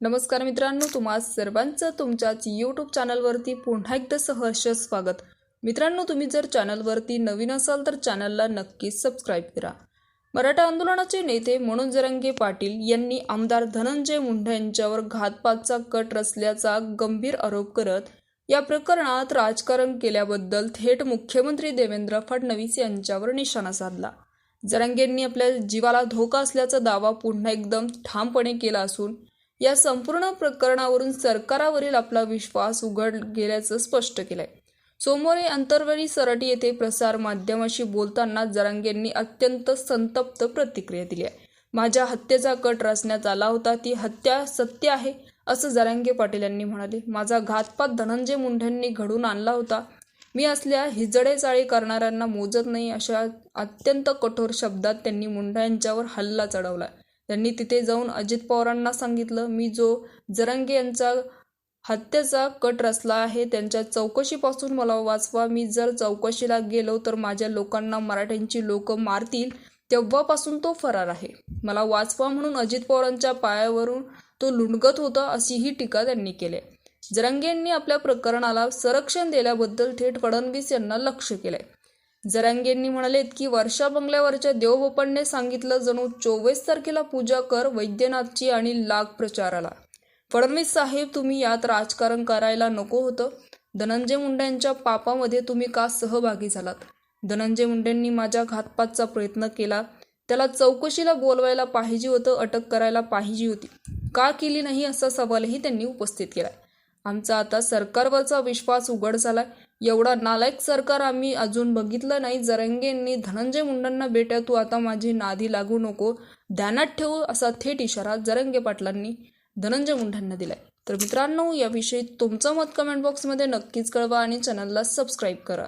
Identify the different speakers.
Speaker 1: नमस्कार मित्रांनो तुम्हा सर्वांचं तुमच्याच यूट्यूब चॅनलवरती पुन्हा एकदा सहर्ष स्वागत. मित्रांनो तुम्ही जर चॅनलवरती नवीन असाल तर चॅनलला नक्कीच सबस्क्राईब करा. मराठा आंदोलनाचे नेते म्हणून जरंगे पाटील यांनी आमदार धनंजय मुंडे यांच्यावर घातपातचा कट रचल्याचा गंभीर आरोप करत या प्रकरणात राजकारण केल्याबद्दल थेट मुख्यमंत्री देवेंद्र फडणवीस यांच्यावर निशाणा साधला. जरंगेंनी आपल्या जीवाला धोका असल्याचा दावा पुन्हा एकदम ठामपणे केला असून या संपूर्ण प्रकरणावरून सरकारावरील आपला विश्वास उघड गेल्याचं स्पष्ट केलंय. सोमवारी अंतरवेळी सरटी येथे प्रसार माध्यमाशी बोलताना जरांगेंनी अत्यंत संतप्त प्रतिक्रिया दिली आहे. माझ्या हत्येचा कट रचण्यात आला होता. ती हत्या सत्य आहे असं जरांगे पाटील यांनी म्हणाले. माझा घातपात धनंजय मुंढेंनी घडून आणला होता. मी असल्या हिजडे चाळी करणाऱ्यांना मोजत नाही अशा अत्यंत कठोर शब्दात त्यांनी मुंढा यांच्यावर हल्ला चढवला. त्यांनी तिथे जाऊन अजित पवारांना सांगितलं मी जो जरंगे यांचा हत्येचा कट रचला आहे त्यांच्या चौकशीपासून मला वाचवा. मी जर चौकशीला गेलो तर माझ्या लोकांना मराठ्यांची लोक मारतील तेव्हापासून तो फरार आहे. मला वाचवा म्हणून अजित पवारांच्या पायावरून तो लुंडगत होता अशीही टीका त्यांनी केली. जरंगे यांनी आपल्या प्रकरणाला संरक्षण दिल्याबद्दल थेट फडणवीस यांना लक्ष केलंय. जरांगेंनी म्हणालेत की वर्षा बंगल्यावरच्या देवबापांनी सांगितलं जणू चोवीस तारखेला पूजा कर वैद्यनाथची आणि लाग प्रचाराला. फडणवीस साहेब तुम्ही यात राजकारण करायला नको होतं. धनंजय मुंडेंच्या पापामध्ये तुम्ही का सहभागी झालात? धनंजय मुंडेंनी माझ्या घातपातचा प्रयत्न केला. त्याला चौकशीला बोलवायला पाहिजे होतं अटक करायला पाहिजे होती. का केली नाही असा सवालही त्यांनी उपस्थित केला. आमचा आता सरकारवरचा विश्वास उघड झालाय. एवढा नालायक सरकार आम्ही अजून बघितलं नाही. जरंगेंनी धनंजय मुंडांना बेट्या तू आता माझी नादी लागू नको ध्यानात ठेवू असा थेट इशारा जरंगे पाटलांनी धनंजय मुंडांना दिलाय. तर मित्रांनो याविषयी तुमचं मत कमेंट बॉक्समध्ये नक्कीच कळवा आणि चॅनलला सबस्क्राईब करा.